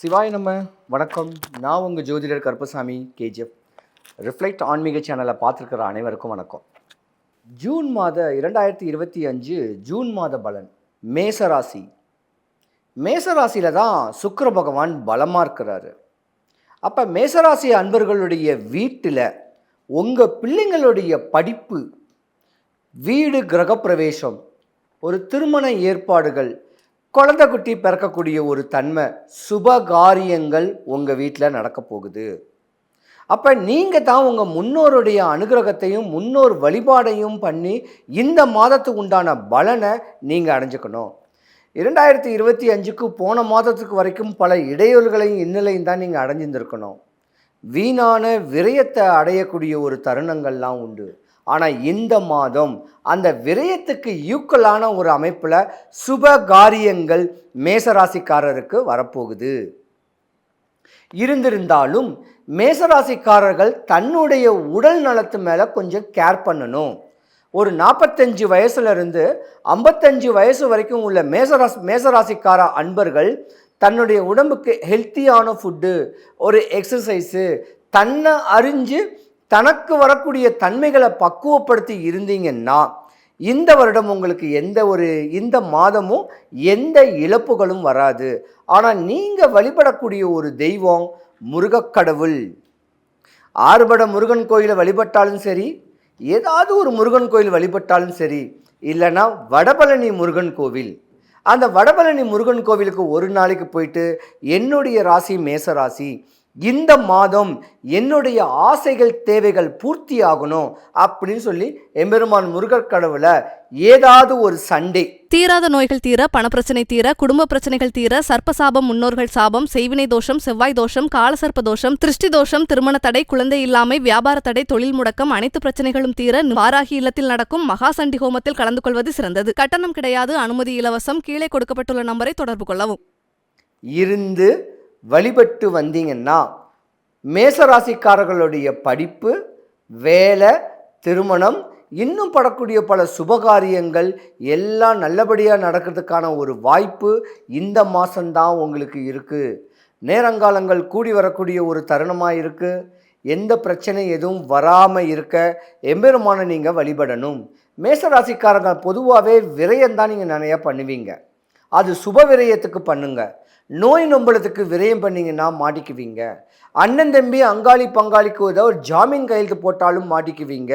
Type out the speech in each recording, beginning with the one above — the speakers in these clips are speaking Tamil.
சிவாய் நம்ம வணக்கம். நான் உங்கள் ஜோதிடர் கருப்பசாமி கேஜிஎஃப். ரிஃப்ளெக்ட் ஆன்மீக சேனலை பார்த்துருக்கிற அனைவருக்கும் வணக்கம். ஜூன் மாத இரண்டாயிரத்தி இருபத்தி அஞ்சு ஜூன் மாத பலன் மேசராசி மேசராசியில் தான் சுக்கர பகவான் பலமாக இருக்கிறாரு. அப்போ மேசராசி அன்பர்களுடைய வீட்டில் உங்கள் பிள்ளைங்களுடைய படிப்பு வீடு கிரகப்பிரவேசம் ஒரு திருமண ஏற்பாடுகள் குழந்தை குட்டி பிறக்கக்கூடிய ஒரு தன்மை சுப காரியங்கள் உங்கள் வீட்டில் நடக்க போகுது. அப்போ நீங்கள் தான் உங்கள் முன்னோருடைய அனுகிரகத்தையும் முன்னோர் வழிபாடையும் பண்ணி இந்த மாதத்துக்கு உண்டான பலனை நீங்கள் அடைஞ்சுக்கணும். இரண்டாயிரத்தி இருபத்தி அஞ்சுக்கு போன மாதத்துக்கு வரைக்கும் பல இடையூறுகளையும் இன்னலையும் தான் நீங்கள் அடைஞ்சிருந்திருக்கணும். வீணான விரயத்தை அடையக்கூடிய ஒரு தருணங்கள்லாம் உண்டு. ஆனால் இந்த மாதம் அந்த விரயத்துக்கு ஈக்குவலான ஒரு அமைப்பில் சுப காரியங்கள் மேசராசிக்காரருக்கு வரப்போகுது. இருந்திருந்தாலும் மேசராசிக்காரர்கள் தன்னுடைய உடல் நலத்து மேலே கொஞ்சம் கேர் பண்ணணும். ஒரு நாற்பத்தஞ்சு வயசுலேருந்து ஐம்பத்தஞ்சு வயசு வரைக்கும் உள்ள மேசராசி மேசராசிக்கார அன்பர்கள் தன்னுடைய உடம்புக்கு ஹெல்த்தியான ஃபுட்டு ஒரு எக்ஸசைஸு தன்னை அறிஞ்சு தனக்கு வரக்கூடிய தன்மைகளை பக்குவப்படுத்தி இருந்தீங்கன்னா இந்த வருடம் உங்களுக்கு எந்த ஒரு இந்த மாதமும் எந்த இழப்புகளும் வராது. ஆனால் நீங்கள் வழிபடக்கூடிய ஒரு தெய்வம் முருகக்கடவுள். ஆறுபட முருகன் கோயிலை வழிபட்டாலும் சரி ஏதாவது ஒரு முருகன் கோயில் வழிபட்டாலும் சரி இல்லைன்னா வடபழனி முருகன் கோவில். அந்த வடபழனி முருகன் கோவிலுக்கு ஒரு நாளைக்கு போயிட்டு என்னுடைய ராசி மேச ராசி இந்த மாதம் என்னுடைய ஆசைகள் தேவைகள் பூர்த்தி ஆகணும் அப்படின்னு சொல்லி எம்பெருமான் முருகர் கடவுளை ஏதாவது ஒரு சண்டே. தீராத நோய்கள் தீர பணப்பிரச்சனை தீர குடும்ப பிரச்சனைகள் தீர சர்ப்பசாபம் முன்னோர்கள் சாபம் செய்வினை தோஷம் செவ்வாய் தோஷம் காலசர்ப்ப தோஷம் திருஷ்டி தோஷம் திருமண தடை குழந்தை இல்லாமை வியாபார தடை தொழில் முடக்கம் அனைத்து பிரச்சனைகளும் தீர வாராகி இல்லத்தில் நடக்கும் மகா சண்டி ஹோமத்தில் கலந்து கொள்வது சிறந்தது. கட்டணம் கிடையாது அனுமதி இலவசம் கீழே கொடுக்கப்பட்டுள்ள நம்பரை தொடர்பு கொள்ளவும். இருந்து வழிபட்டு வந்தீங்கன்னா மேசராசிக்காரர்களுடைய படிப்பு வேலை திருமணம் இன்னும் படக்கூடிய பல சுபகாரியங்கள் எல்லாம் நல்லபடியாக நடக்கிறதுக்கான ஒரு வாய்ப்பு இந்த மாதம்தான் உங்களுக்கு இருக்குது நேரங்காலங்கள் கூடி வரக்கூடிய ஒரு தருணமாக இருக்குது எந்த பிரச்சனை எதுவும் வராமல் இருக்க எம்பெருமான நீங்கள் வழிபடணும். மேசராசிக்காரங்க பொதுவாகவே விரயம்தான் நீங்கள் நிறையா பண்ணுவீங்க. அது சுப விரயத்துக்கு பண்ணுங்கள் நோய் நொம்பலத்துக்கு விரயம் பண்ணிங்கன்னா மாட்டிக்குவீங்க. அண்ணன் தம்பி அங்காளி பங்காளிக்கு ஏதோ ஒரு ஜாமீன் கையெழுத்து போட்டாலும் மாட்டிக்குவீங்க.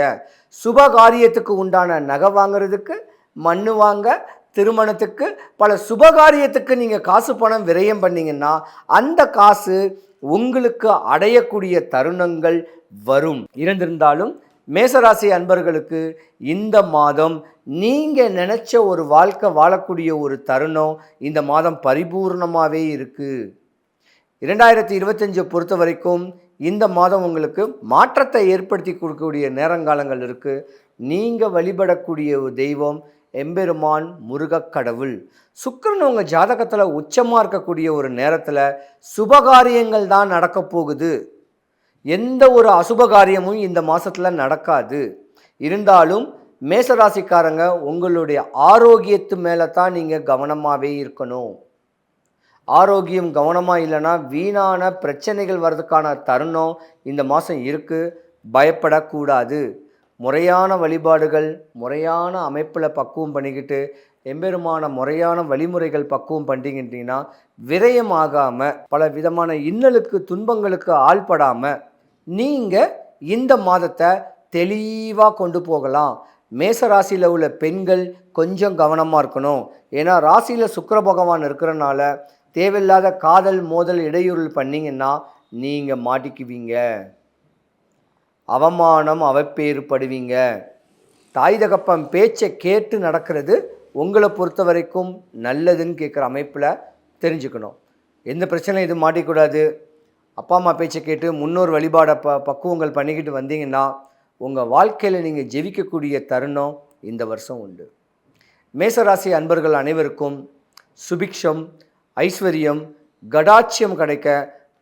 சுப காரியத்துக்கு உண்டான நகை வாங்குறதுக்கு மண்ணு வாங்க திருமணத்துக்கு பல சுபகாரியத்துக்கு நீங்கள் காசு பணம் விரயம் பண்ணீங்கன்னா அந்த காசு உங்களுக்கு அடையக்கூடிய தருணங்கள் வரும். இருந்திருந்தாலும் மேசராசி அன்பர்களுக்கு இந்த மாதம் நீங்கள் நினச்ச ஒரு வாழ்க்கை வாழக்கூடிய ஒரு தருணம் இந்த மாதம் பரிபூர்ணமாகவே இருக்குது இரண்டாயிரத்தி இருபத்தஞ்சை பொறுத்த வரைக்கும் இந்த மாதம் உங்களுக்கு மாற்றத்தை ஏற்படுத்தி கொடுக்கக்கூடிய நேரங்காலங்கள் இருக்குது நீங்கள் வழிபடக்கூடிய ஒரு தெய்வம் எம்பெருமான் முருகக் கடவுள். உங்கள் ஜாதகத்தில் உச்சமாக இருக்கக்கூடிய ஒரு நேரத்தில் சுபகாரியங்கள் தான் நடக்கப் போகுது. எந்த ஒரு அசுபகாரியமும் இந்த மாதத்தில் நடக்காது. இருந்தாலும் மேசராசிக்காரங்க உங்களுடைய ஆரோக்கியத்து மேலே தான் நீங்கள் கவனமாகவே இருக்கணும். ஆரோக்கியம் கவனமாக இல்லைன்னா வீணான பிரச்சனைகள் வர்றதுக்கான தருணம் இந்த மாதம் இருக்குது பயப்படக்கூடாது. முறையான வழிபாடுகள் முறையான அமைப்பில் பக்குவம் பண்ணிக்கிட்டு எம்பெருமான முறையான வழிமுறைகள் பக்குவம் பண்ணிக்கிட்டீங்கன்னா விரயமாகாமல் பல விதமான இன்னலுக்கு துன்பங்களுக்கு ஆள்படாமல் நீங்கள் இந்த மாதத்தை தெளிவாக கொண்டு போகலாம். மேச ராசியில் உள்ள பெண்கள் கொஞ்சம் கவனமாக இருக்கணும். ஏன்னா ராசியில் சுக்கர பகவான் இருக்கிறனால தேவையில்லாத காதல் மோதல் இடையூறு பண்ணிங்கன்னா நீங்கள் மாட்டிக்குவீங்க. அவமானம் அவப்பேறுபடுவீங்க. தாய் தகப்பன் பேச்சை கேட்டு நடக்கிறது உங்களை பொறுத்த வரைக்கும் நல்லதுன்னு கேட்குற அமைப்பில் தெரிஞ்சுக்கணும். எந்த பிரச்சனையும் எதுவும் மாட்டிக்கூடாது. அப்பா அம்மா பேச்சை கேட்டு முன்னோர் வழிபாடை ப பக்குவங்கள் பண்ணிக்கிட்டு வந்தீங்கன்னா உங்கள் வாழ்க்கையில் நீங்கள் ஜெயிக்கக்கூடிய தருணம் இந்த வருஷம் உண்டு. மேசராசி அன்பர்கள் அனைவருக்கும் சுபிக்ஷம் ஐஸ்வர்யம் கடாட்சியம் கிடைக்க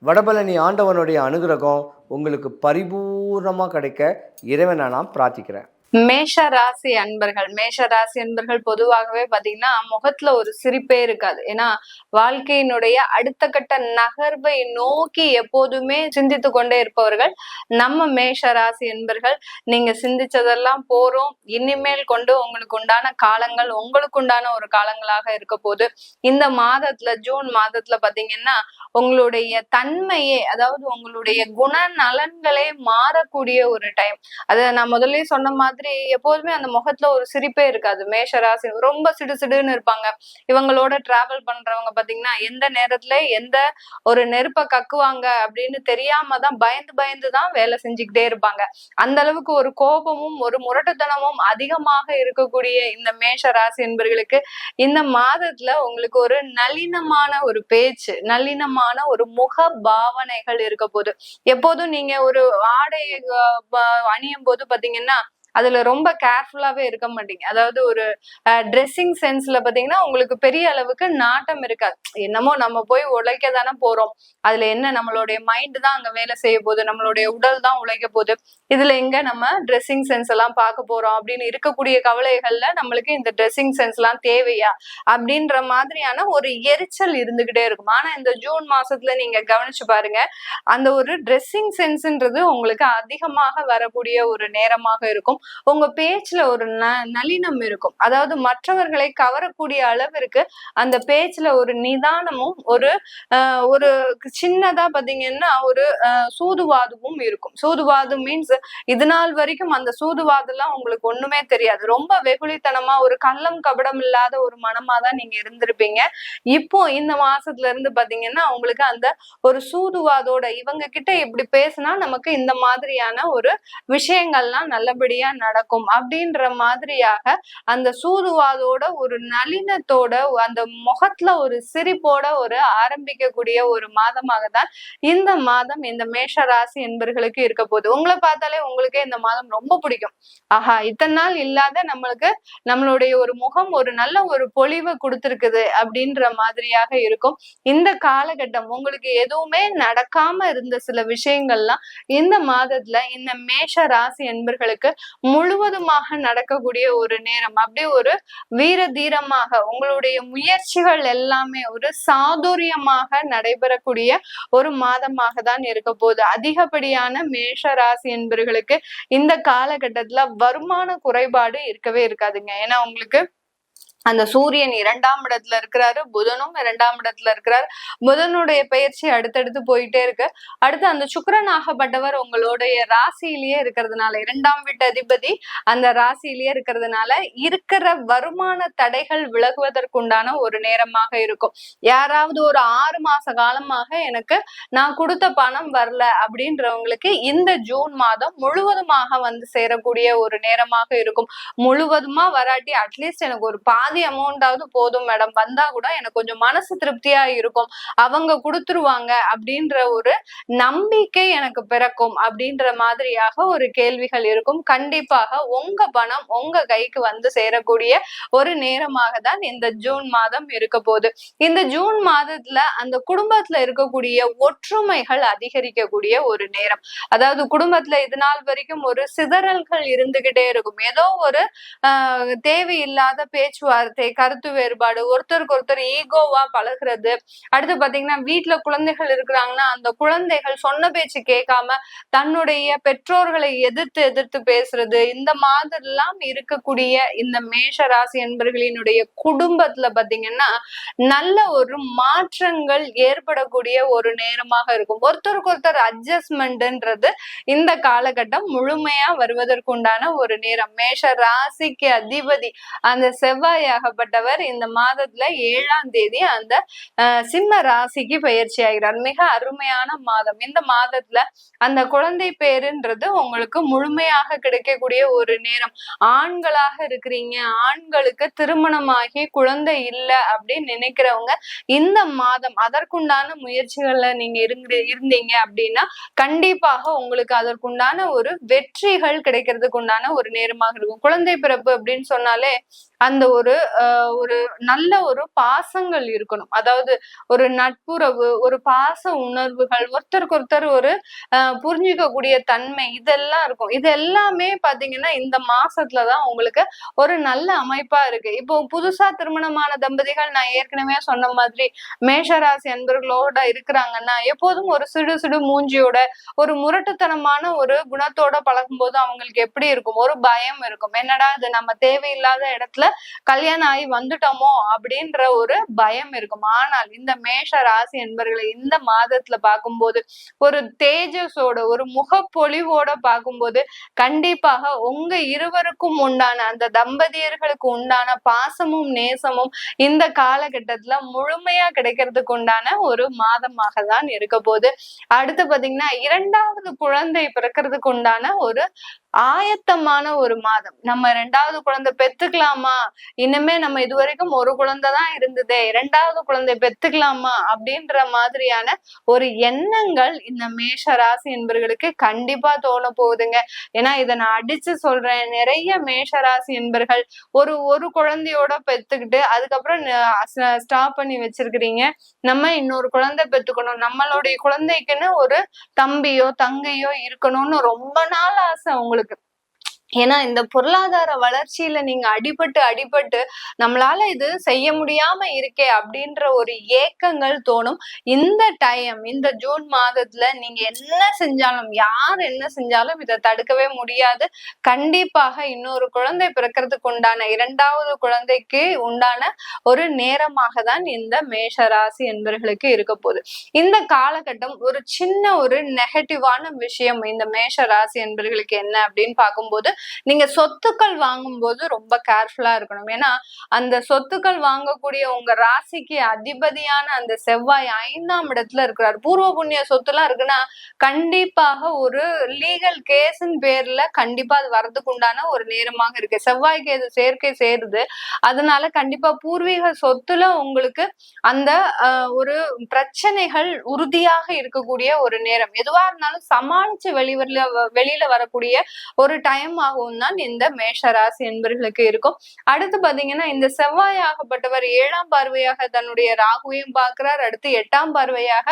வடபழனி ஆண்டவனுடைய அனுகிரகம் உங்களுக்கு பரிபூர்ணமாக கிடைக்க இறைவனை நான் பிரார்த்திக்கிறேன். மேஷ ராசி அன்பர்கள் மேஷ ராசி அன்பர்கள் பொதுவாகவே பாத்தீங்கன்னா முகத்துல ஒரு சிரிப்பே இருக்காது. ஏன்னா வாழ்க்கையினுடைய அடுத்த கட்ட நகர்வை நோக்கி எப்போதுமே சிந்தித்து கொண்டே இருப்பவர்கள் நம்ம மேஷ ராசி அன்பர்கள். நீங்க சிந்திச்சதெல்லாம் போறோம். இனிமேல் கொண்டு உங்களுக்கு உண்டான காலங்கள் உங்களுக்கு உண்டான ஒரு காலங்களாக இருக்க போது இந்த மாதத்துல ஜூன் மாதத்துல பாத்தீங்கன்னா உங்களுடைய தன்மையே அதாவது உங்களுடைய குண நலன்களே மாறக்கூடிய ஒரு டைம் அதை நான் முதல்ல சொன்ன மாதிரி எப்போதுமே அந்த முகத்துல ஒரு சிரிப்பே இருக்காது. மேஷ ராசி ரொம்ப சிடு சிடுன்னு இருப்பாங்க. இவங்களோட டிராவல் பண்றவங்க பாத்தீங்கன்னா எந்த நேரத்துல எந்த ஒரு நெருப்ப கக்குவாங்க அப்படின்னு தெரியாம தான் பயந்து பயந்து தான் வேலை செஞ்சுக்கிட்டே இருப்பாங்க. அந்த அளவுக்கு ஒரு கோபமும் ஒரு முரட்டுத்தனமும் அதிகமாக இருக்கக்கூடிய இந்த மேஷ ராசி என்பர்களுக்கு இந்த மாதத்துல உங்களுக்கு ஒரு நளினமான ஒரு பேச்சு நளினமான ஒரு முக பாவனைகள் இருக்க போது எப்போதும் நீங்க ஒரு ஆடை அணியும் போது பாத்தீங்கன்னா அதுல ரொம்ப கேர்ஃபுல்லாவே இருக்க மாட்டீங்க. அதாவது ஒரு ட்ரெஸ்ஸிங் சென்ஸ்ல பாத்தீங்கன்னா உங்களுக்கு பெரிய அளவுக்கு நாட்டம் இருக்காது. என்னமோ நம்ம போய் உழைக்க தானே போறோம். அதுல என்ன நம்மளுடைய மைண்ட் தான் அங்க வேலை செய்ய போகுது நம்மளுடைய உடல் தான் உழைக்க போகுது. இதுல எங்க நம்ம ட்ரெஸ்ஸிங் சென்ஸ் எல்லாம் பார்க்க போறோம் அப்படின்னு இருக்கக்கூடிய கவலைகள்ல நம்மளுக்கு இந்த ட்ரெஸ்ஸிங் சென்ஸ் எல்லாம் தேவையா? அப்படின்ற மாதிரியான ஒரு எரிச்சல் இருந்துகிட்டே இருக்கும். ஆனா இந்த ஜூன் மாசத்துல நீங்க கவனிச்சு பாருங்க அந்த ஒரு ட்ரெஸ்ஸிங் சென்ஸ்ன்றது உங்களுக்கு அதிகமாக வரக்கூடிய ஒரு நேரமாக இருக்கும். உங்க பேச்சுல ஒரு ந நளினம் இருக்கும். அதாவது மற்றவர்களை கவரக்கூடிய அளவிற்கு அந்த பேச்சுல ஒரு நிதானமும் ஒரு ஆஹ், ஒரு சின்னதா பாத்தீங்கன்னா ஒரு ஆஹ், சூதுவாதமும் இருக்கும். சூதுவாது மீன்ஸ் இது நாள் வரைக்கும் அந்த சூதுவாதெல்லாம் உங்களுக்கு ஒண்ணுமே தெரியாது. ரொம்ப வெகுளித்தனமா ஒரு கள்ளம் கபடம் இல்லாத ஒரு மனமா தான் நீங்க இருந்திருப்பீங்க. இப்போ இந்த மாசத்துல இருந்து பாத்தீங்கன்னா உங்களுக்கு அந்த ஒரு சூதுவாதோட இவங்க கிட்ட இப்படி பேசினா நமக்கு இந்த மாதிரியான ஒரு விஷயங்கள்லாம் நல்லபடியா நடக்கும். அப்படின்ற மாதிரியாக அந்த சூதுவாதோட ஒரு நளினத்தோட அந்த முகத்துல ஒரு சிரிப்போட ஒரு ஆரம்பிக்கக்கூடிய ஒரு மாதமாக தான் இந்த மாதம் இந்த மேஷ ராசி என்பர்களுக்கு இருக்க போகுது. உங்களை பார்த்தாலே உங்களுக்கே இந்த மாதம் ரொம்ப பிடிக்கும். ஆஹா இத்தனை நாள் இல்லாத நம்மளுக்கு நம்மளுடைய ஒரு முகம் ஒரு நல்ல ஒரு பொலிவு கொடுத்துருக்குது அப்படின்ற மாதிரியாக இருக்கும். இந்த காலகட்டம் உங்களுக்கு எதுவுமே நடக்காம இருந்த சில விஷயங்கள்லாம் இந்த மாதத்துல இந்த மேஷ ராசி என்பர்களுக்கு முழுவதுமாக நடக்கக்கூடிய ஒரு நேரம். அப்படியே ஒரு வீர தீரமாக உங்களுடைய முயற்சிகள் எல்லாமே ஒரு சாதுரியமாக நடைபெறக்கூடிய ஒரு மாதமாக தான் இருக்க போகுது. அதிகப்படியான மேஷ ராசி என்பர்களுக்கு இந்த காலகட்டத்துல வருமான குறைபாடு இருக்கவே இருக்காதுங்க. ஏன்னா உங்களுக்கு அந்த சூரியன் இரண்டாம் இடத்துல இருக்கிறாரு புதனும் இரண்டாம் இடத்துல இருக்கிறாரு. புதனுடைய பயிற்சி அடுத்தடுத்து போயிட்டே இருக்கு. அடுத்து அந்த சுக்கரனாகப்பட்டவர் உங்களுடைய ராசியிலேயே இருக்கிறதுனால இரண்டாம் வீட்டு அதிபதி அந்த ராசியிலேயே இருக்கிறதுனால இருக்கிற வருமான தடைகள் விலகுவதற்குண்டான ஒரு நேரமாக இருக்கும். யாராவது ஒரு ஆறு மாச காலமாக எனக்கு நான் கொடுத்த பணம் வரல அப்படின்றவங்களுக்கு இந்த ஜூன் மாதம் முழுவதுமாக வந்து சேரக்கூடிய ஒரு நேரமாக இருக்கும். முழுவதுமா வராட்டி அட்லீஸ்ட் எனக்கு ஒரு பாதி அமௌண்டாவது போதும் மேடம் வந்தா கூட எனக்கு கொஞ்சம் மனசு திருப்தியா இருக்கும். அவங்க கொடுத்துருவாங்க அப்படின்ற ஒரு நம்பிக்கை எனக்கு பிறக்கும் அப்படின்ற மாதிரியாக ஒரு கேள்விகள் இருக்கும். கண்டிப்பாக உங்க பணம் உங்க கைக்கு வந்து சேரக்கூடிய ஒரு நேரமாக தான் இந்த ஜூன் மாதம் இருக்க போகுது. இந்த ஜூன் மாதத்துல அந்த குடும்பத்துல இருக்கக்கூடிய ஒற்றுமைகள் அதிகரிக்கக்கூடிய ஒரு நேரம். அதாவது குடும்பத்துல இது நாள் வரைக்கும் ஒரு சிதறல்கள் இருந்துகிட்டே இருக்கும். ஏதோ ஒரு ஆஹ் தேவையில்லாத பேச்சுவார்த்தை கருத்து வேறுபாடு ஒருத்தருக்கு ஒருத்தர் ஈகோவா பழகுறது. அடுத்து பாத்தீங்கன்னா வீட்டுல குழந்தைகள் இருக்கிறாங்கன்னா அந்த குழந்தைகள் சொன்ன பேச்சு கேட்காம தன்னுடைய பெற்றோர்களை எதிர்த்து எதிர்த்து பேசுறது இந்த மாதிரிலாம் இருக்கக்கூடிய இந்த மேஷ ராசி என்பர்களினுடைய குடும்பத்துல பாத்தீங்கன்னா நல்ல ஒரு மாற்றங்கள் ஏற்படக்கூடிய ஒரு நேரமாக இருக்கும். ஒருத்தருக்கு ஒருத்தர் அட்ஜஸ்ட்மெண்ட்ன்றது இந்த காலகட்டம் முழுமையா வருவதற்குண்டான ஒரு நேரம். மேஷ ராசிக்கு அதிபதி அந்த செவ்வாய் ஆகப்பட்டவர் இந்த மாதத்துல ஏழாம் தேதி அந்த சிம்ம ராசிக்கு பயிற்சி ஆகிறார். மிக அருமையான மாதம். இந்த மாதத்துல அந்த குழந்தை பேருன்றது உங்களுக்கு முழுமையாக கிடைக்கக்கூடிய ஒரு நேரம். ஆண்களாக இருக்கிறீங்க. ஆண்களுக்கு திருமணமாகி குழந்தை இல்லை அப்படின்னு நினைக்கிறவங்க இந்த மாதம் அதற்குண்டான முயற்சிகள்ல நீங்க இருந்தீங்க அப்படின்னா கண்டிப்பாக உங்களுக்கு அதற்குண்டான ஒரு வெற்றிகள் கிடைக்கிறதுக்கு உண்டான ஒரு நேரமாக இருக்கும். குழந்தை பிறப்பு அப்படின்னு சொன்னாலே அந்த ஒரு ஒரு நல்ல ஒரு பாசங்கள் இருக்கணும். அதாவது ஒரு நட்புறவு ஒரு பாச உணர்வுகள் ஒருத்தருக்கு ஒருத்தர் ஒரு ஆஹ் புரிஞ்சுக்கக்கூடிய தன்மை இதெல்லாம் இருக்கும். இது எல்லாமே பாத்தீங்கன்னா இந்த மாசத்துலதான் உங்களுக்கு ஒரு நல்ல அமைப்பா இருக்கு. இப்போ புதுசா திருமணமான தம்பதிகள் நான் ஏற்கனவே சொன்ன மாதிரி மேஷராசி அன்பர்களோட இருக்கிறாங்கன்னா எப்போதும் ஒரு சிடு சிடு மூஞ்சியோட ஒரு முரட்டுத்தனமான ஒரு குணத்தோட பழகும்போது அவங்களுக்கு எப்படி இருக்கும்? ஒரு பயம் இருக்கும். என்னடா இது நம்ம தேவையில்லாத இடத்துல கல்யாணம் ஆகி வந்துட்டோமோ அப்படின்ற ஒரு பயம் இருக்கும். ஆனால் இந்த மேஷ ராசி என்பர்களை இந்த மாதத்துல பார்க்கும்போது ஒரு தேஜஸோட ஒரு முகப்பொழிவோட பார்க்கும்போது கண்டிப்பாக உங்க இருவருக்கும் உண்டான அந்த தம்பதியர்களுக்கு உண்டான பாசமும் நேசமும் இந்த காலகட்டத்துல முழுமையா கிடைக்கிறதுக்கு உண்டான ஒரு மாதமாக தான் இருக்க போகுது. அடுத்து பாத்தீங்கன்னா இரண்டாவது குழந்தை பிறக்கிறதுக்கு உண்டான ஒரு ஆயத்தமான ஒரு மாதம். நம்ம ரெண்டாவது குழந்தை பெத்துக்கலாமா? இன்னுமே நம்ம இது வரைக்கும் ஒரு குழந்தை தான் இருந்ததே. இரண்டாவது குழந்தை பெத்துக்கலாமா? அப்படின்ற மாதிரியான ஒரு எண்ணங்கள் இந்த மேஷ ராசி என்பர்களுக்கு கண்டிப்பா தோண போகுதுங்க. ஏன்னா இதை நான் அடிச்சு சொல்றேன். நிறைய மேஷ ராசி என்பர்கள் ஒரு ஒரு குழந்தையோட பெத்துக்கிட்டு அதுக்கப்புறம் ஸ்டாப் பண்ணி வச்சிருக்கிறீங்க. நம்ம இன்னொரு குழந்தை பெத்துக்கணும். நம்மளுடைய குழந்தைக்குன்னு ஒரு தம்பியோ தங்கையோ இருக்கணும்னு ரொம்ப நாள் ஆசை உங்களுக்கு ஏன்னா இந்த பொருளாதார வளர்ச்சியில நீங்க அடிபட்டு அடிபட்டு நம்மளால இது செய்ய முடியாம இருக்கே அப்படின்ற ஒரு ஏக்கங்கள் தோணும். இந்த டைம் இந்த ஜூன் மாதத்துல நீங்க என்ன செஞ்சாலும் யார் என்ன செஞ்சாலும் இதை தடுக்கவே முடியாது. கண்டிப்பாக இன்னொரு குழந்தை பிறக்கிறதுக்கு உண்டான இரண்டாவது குழந்தைக்கு உண்டான ஒரு நேரமாக தான் இந்த மேஷ ராசி என்பவர்களுக்கு இருக்க போகுது. இந்த காலகட்டம் ஒரு சின்ன ஒரு நெகட்டிவான விஷயம் இந்த மேஷ ராசி என்பவர்களுக்கு என்ன அப்படின்னு பார்க்கும்போது நீங்க சொத்துக்கள் வாங்கும்போது ரொம்ப கேர்ஃபுல்லா இருக்கணும். ஏன்னா அந்த சொத்துக்கள் வாங்கக்கூடிய உங்க ராசிக்கு அதிபதியான அந்த செவ்வாய் ஐந்தாம் இடத்துல இருக்கிறார். பூர்வ புண்ணிய சொத்துலாம் இருக்குன்னா கண்டிப்பாக ஒரு லீகல் கேஸின் பேர்ல கண்டிப்பா அது வரதுக்கு உண்டான ஒரு நேரமாக இருக்கு. செவ்வாய்க்கு எது சேர்க்கை சேருது அதனால கண்டிப்பா பூர்வீக சொத்துல உங்களுக்கு அந்த ஒரு பிரச்சனைகள் உறுதியாக இருக்கக்கூடிய ஒரு நேரம். எதுவா இருந்தாலும் சமாளிச்சு வெளிவரில வெளியில வரக்கூடிய ஒரு டைம் ஆகவும் தான் இந்த மேஷ ராசி என்பர்களுக்கு இருக்கும். அடுத்து பாத்தீங்கன்னா இந்த செவ்வாய் ஆகப்பட்டவர் ஏழாம் பார்வையாக தன்னுடைய ராகுவையும் பார்க்கிறார். அடுத்து எட்டாம் பார்வையாக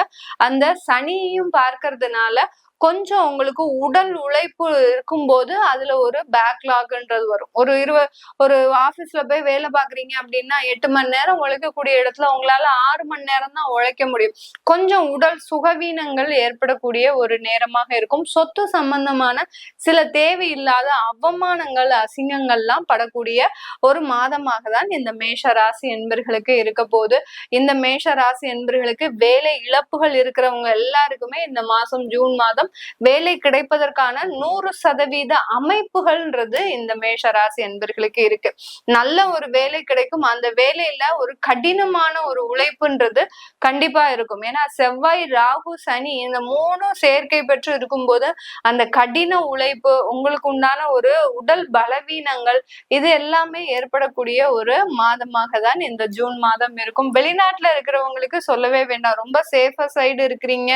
அந்த சனியையும் பார்க்கறதுனால கொஞ்சம் உங்களுக்கு உடல் உழைப்பு இருக்கும்போது அதுல ஒரு பேக்லாக்ன்றது வரும். ஒரு இருவ ஒரு ஆபீஸ்ல போய் வேலை பாக்குறீங்க அப்படின்னா எட்டு மணி நேரம் உழைக்கக்கூடிய இடத்துல உங்களால ஆறு மணி நேரம் தான் உழைக்க முடியும். கொஞ்சம் உடல் சுகவீனங்கள் ஏற்படக்கூடிய ஒரு நேரமாக இருக்கும். சொத்து சம்பந்தமான சில தேவையில்லாத அவமானங்கள் அசிங்கங்கள்லாம் படக்கூடிய ஒரு மாதமாக தான் இந்த மேஷ ராசி என்பர்களுக்கு இருக்க போகுது. இந்த மேஷ ராசி என்பர்களுக்கு வேலை இழப்புகள் இருக்கிறவங்க எல்லாருக்குமே இந்த மாசம் ஜூன் மாதம் வேலை கிடைப்பதற்கான நூறு சதவீத அமைப்புகள்ன்றது இந்த மேஷ ராசி என்பர்களுக்கு இருக்கு. நல்ல ஒரு வேலை கிடைக்கும். அந்த வேலையில ஒரு கடினமான ஒரு உழைப்புன்றது கண்டிப்பா இருக்கும். ஏன்னா செவ்வாய் ராகு சனி இந்த மூணும் சேர்க்கை பெற்று இருக்கும்போது அந்த கடின உழைப்பு உங்களுக்கு உண்டான ஒரு உடல் பலவீனங்கள் இது எல்லாமே ஏற்படக்கூடிய ஒரு மாதமாக தான் இந்த ஜூன் மாதம் இருக்கும். வெளிநாட்டுல இருக்கிறவங்களுக்கு சொல்லவே வேண்டாம். ரொம்ப சேஃபர் சைடு இருக்கிறீங்க.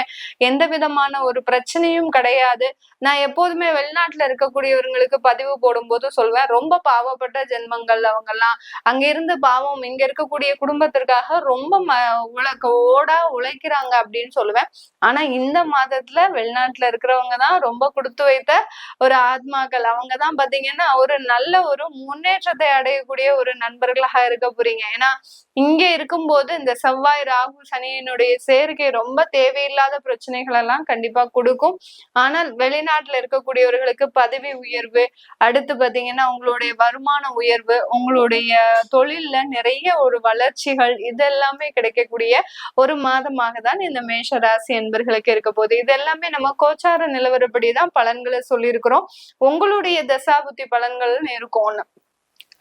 எந்த விதமான ஒரு பிரச்சனை பிரச்சனையும் கிடையாது. நான் எப்போதுமே வெளிநாட்டுல இருக்கக்கூடியவங்களுக்கு பதிவு போடும்போது சொல்வேன் ரொம்ப பாவப்பட்ட ஜென்மங்கள் அவங்கெல்லாம். அங்க இருந்து பாவம் இங்க இருக்கக்கூடிய குடும்பத்திற்காக ரொம்ப ம ஓடா உழைக்கிறாங்க அப்படின்னு சொல்லுவேன். ஆனா இந்த மாதத்துல வெளிநாட்டுல இருக்கிறவங்க தான் ரொம்ப கொடுத்து வைத்த ஒரு ஆத்மாக்கள். அவங்க தான் பாத்தீங்கன்னா ஒரு நல்ல ஒரு முன்னேற்றத்தை அடையக்கூடிய ஒரு நண்பர்களாக இருக்க போறீங்க. ஏன்னா இங்க இருக்கும்போது இந்த செவ்வாய் ராகு சனியினுடைய சேர்க்கை ரொம்ப தேவையில்லாத பிரச்சனைகள் எல்லாம் கண்டிப்பா கொடுக்கும். ஆனால் வெளிநாட்டுல இருக்கக்கூடியவர்களுக்கு பதவி உயர்வு அடுத்து பாத்தீங்கன்னா உங்களுடைய வருமான உயர்வு உங்களுடைய தொழில்ல நிறைய ஒரு வளர்ச்சிகள் இதெல்லாமே கிடைக்கக்கூடிய ஒரு மாதமாக தான் இந்த மேஷ ராசி என்பர்களுக்கு இருக்க போகுது. இது எல்லாமே நம்ம கோச்சார நிலவரப்படி தான் பலன்களை சொல்லியிருக்கிறோம். உங்களுடைய தசாபுத்தி பலன்கள்னு இருக்கும் ஒண்ணு.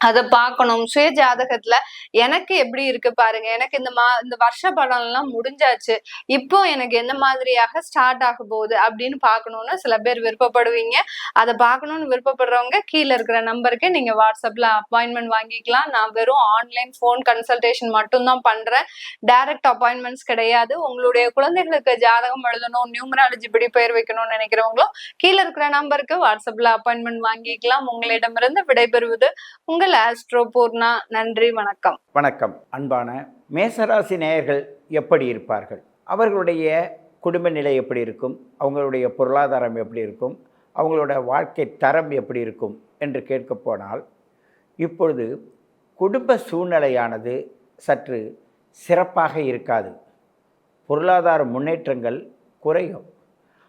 அதை பார்க்கணும் சுய ஜாதகத்துல எனக்கு எப்படி இருக்கு பாருங்க. எனக்கு இந்த மா இந்த வருஷ படம் எல்லாம் முடிஞ்சாச்சு. இப்போ எனக்கு எந்த மாதிரியாக ஸ்டார்ட் ஆக போகுது அப்படின்னு பார்க்கணும்னு சில பேர் விருப்பப்படுவீங்க. அதை பார்க்கணும்னு விருப்பப்படுறவங்க கீழே இருக்கிற நம்பருக்கு நீங்க வாட்ஸ்அப்ல அப்பாயின்மெண்ட் வாங்கிக்கலாம். நான் வெறும் ஆன்லைன் ஃபோன் கன்சல்டேஷன் மட்டும்தான் பண்றேன். டைரக்ட் அப்பாயின்மெண்ட்ஸ் கிடையாது. உங்களுடைய குழந்தைகளுக்கு ஜாதகம் எழுதணும் நியூமராலஜி படி பெயர் வைக்கணும்னு நினைக்கிறவங்களும் கீழே இருக்கிற நம்பருக்கு வாட்ஸ்அப்ல அப்பாயின்மெண்ட் வாங்கிக்கலாம். உங்களிடமிருந்து விடைபெறுவது உங்கள் உங்கள் ஆஸ்ட்ரோ பூர்ணா நன்றி வணக்கம். வணக்கம். அன்பான மேசராசி நேயர்கள் எப்படி இருப்பார்கள்? அவர்களுடைய குடும்ப நிலை எப்படி இருக்கும்? அவங்களுடைய பொருளாதாரம் எப்படி இருக்கும்? அவங்களோட வாழ்க்கை தரம் எப்படி இருக்கும்? என்று கேட்கப் போனால் இப்பொழுது குடும்ப சூழ்நிலையானது சற்று சிறப்பாக இருக்காது. பொருளாதார முன்னேற்றங்கள் குறையும்.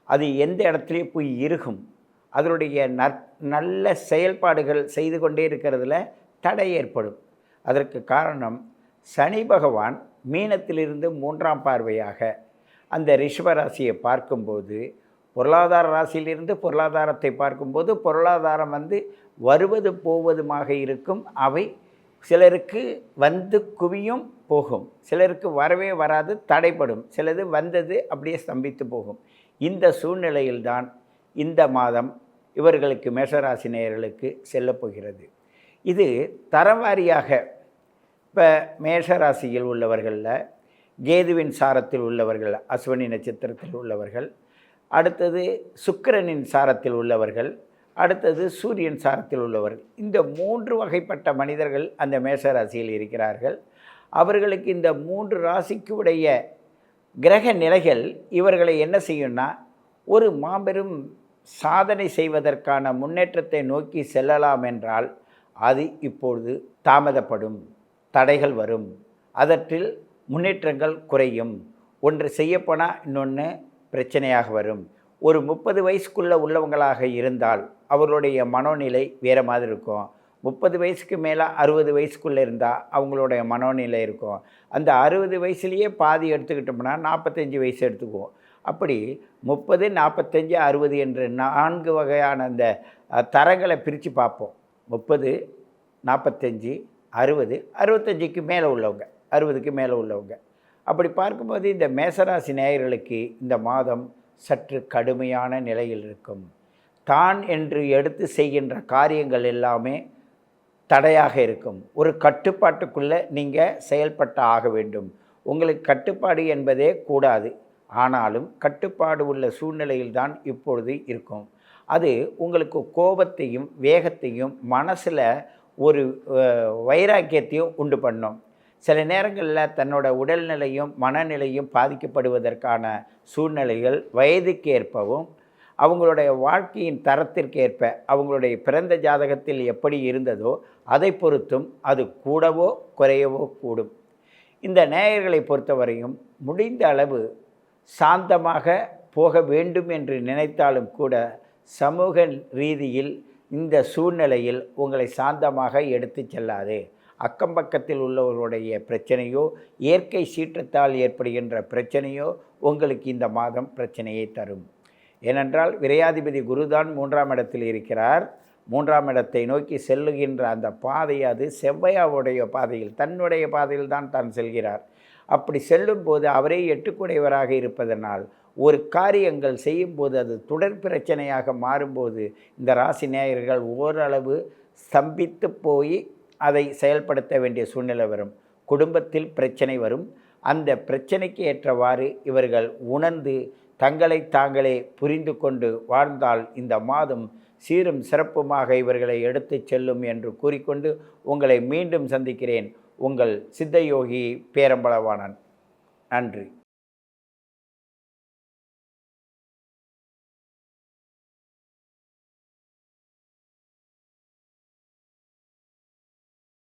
அது எந்த இடத்துலையும் போய் இருக்கும் அதனுடைய நற் நல்ல செயல்பாடுகள் செய்து கொண்டே இருக்கிறதுல தடை ஏற்படும். அதற்கு காரணம் சனி பகவான் மீனத்திலிருந்து மூன்றாம் பார்வையாக அந்த ரிஷபராசியை பார்க்கும்போது பொருளாதார ராசியிலிருந்து பொருளாதாரத்தை பார்க்கும்போது பொருளாதாரம் வந்து வருவது போவதுமாக இருக்கும். அவை சிலருக்கு வந்து குவியும் போகும். சிலருக்கு வரவே வராது தடைப்படும். சிலது வந்தது அப்படியே ஸ்தம்பித்து போகும். இந்த சூழ்நிலையில்தான் இந்த மாதம் இவர்களுக்கு மேஷராசி நேயர்களுக்கு செல்லப்போகிறது இது தரவாரியாக இப்போ மேஷராசியில் உள்ளவர்களில் கேதுவின் சாரத்தில் உள்ளவர்கள் அஸ்வினி நட்சத்திரத்தில் உள்ளவர்கள் அடுத்தது சுக்கிரனின் சாரத்தில் உள்ளவர்கள் அடுத்தது சூரியன் சாரத்தில் உள்ளவர்கள். இந்த மூன்று வகைப்பட்ட மனிதர்கள் அந்த மேஷ ராசியில் இருக்கிறார்கள். அவர்களுக்கு இந்த மூன்று ராசிக்கு உடைய கிரக நிலைகள் இவர்களை என்ன செய்யும்னா ஒரு மாபெரும் சாதனை செய்வதற்கான முன்னேற்றத்தை நோக்கி செல்லலாம் என்றால் அது இப்பொழுது தாமதப்படும் தடைகள் வரும். அதற்றில் முன்னேற்றங்கள் குறையும். ஒன்று செய்யப்போனால் இன்னொன்று பிரச்சனையாக வரும். ஒரு முப்பது வயசுக்குள்ளே உள்ளவங்களாக இருந்தால் அவர்களுடைய மனோநிலை வேறு மாதிரி இருக்கும். முப்பது வயசுக்கு மேலே அறுபது வயசுக்குள்ளே இருந்தால் அவங்களுடைய மனோநிலை இருக்கும். அந்த அறுபது வயசுலேயே பாதி எடுத்துக்கிட்டோம்னா நாற்பத்தஞ்சு வயசு எடுத்துக்குவோம். அப்படி முப்பது நாற்பத்தஞ்சு அறுபது என்ற நான்கு வகையான அந்த தரங்களை பிரித்து பார்ப்போம். முப்பது நாற்பத்தஞ்சு அறுபது அறுபத்தஞ்சுக்கு மேலே உள்ளவங்க அறுபதுக்கு மேலே உள்ளவங்க. அப்படி பார்க்கும்போது இந்த மேசராசி நேயர்களுக்கு இந்த மாதம் சற்று கடுமையான நிலையில் இருக்கும். தான் என்று எடுத்து செய்கின்ற காரியங்கள் எல்லாமே தடையாக இருக்கும். ஒரு கட்டுப்பாட்டுக்குள்ளே நீங்கள் செயல்பட்ட ஆக வேண்டும். உங்களுக்கு கட்டுப்பாடு என்பதே கூடாது. ஆனாலும் கட்டுப்பாடு உள்ள சூழ்நிலையில்தான் இப்பொழுது இருக்கும். அது உங்களுக்கு கோபத்தையும் வேகத்தையும் மனசில் ஒரு வைராக்கியத்தையும் உண்டு பண்ணும். சில நேரங்களில் தன்னோட உடல்நிலையும் மனநிலையும் பாதிக்கப்படுவதற்கான சூழ்நிலைகள் வயதுக்கு ஏற்பவும் அவங்களுடைய வாழ்க்கையின் தரத்திற்கேற்ப அவங்களுடைய பிறந்த ஜாதகத்தில் எப்படி இருந்ததோ அதை பொறுத்தும் அது கூடவோ குறையவோ கூடும். இந்த நேயர்களை பொறுத்தவரையும் முடிந்த அளவு சாந்தமாக போக வேண்டும் என்று நினைத்தாலும் கூட சமூக ரீதியில் இந்த சூழ்நிலையில் உங்களை சாந்தமாக எடுத்து செல்லாது. அக்கம் பக்கத்தில் உள்ளவர்களுடைய பிரச்சனையோ இயற்கை சீற்றத்தால் ஏற்படுகின்ற பிரச்சனையோ உங்களுக்கு இந்த மாதம் பிரச்சனையை தரும். ஏனென்றால் விரையாதிபதி குருதான் மூன்றாம் இடத்தில் இருக்கிறார். மூன்றாம் இடத்தை நோக்கி செல்லுகின்ற அந்த பாதை அது செவ்வையாவுடைய பாதையில் தன்னுடைய பாதையில் தான் தான் செல்கிறார். அப்படி செல்லும்போது அவரே எட்டுக்குடையவராக இருப்பதனால் ஒரு காரியங்கள் செய்யும்போது அது தொடர் பிரச்சனையாக மாறும்போது இந்த ராசி நேயர்கள் ஓரளவு ஸ்தம்பித்து போய் அதை செயல்படுத்த வேண்டிய சூழ்நிலை வரும். குடும்பத்தில் பிரச்சனை வரும். அந்த பிரச்சனைக்கு ஏற்றவாறு இவர்கள் உணர்ந்து தங்களை தாங்களே புரிந்து கொண்டு வாழ்ந்தால் இந்த மாதம் சீரும் சிறப்புமாக இவர்களை எடுத்துச் செல்லும் என்று கூறிக்கொண்டு உங்களை மீண்டும் சந்திக்கிறேன். உங்கள் சித்தயோகி பேரம்பளவாணன் நன்றி.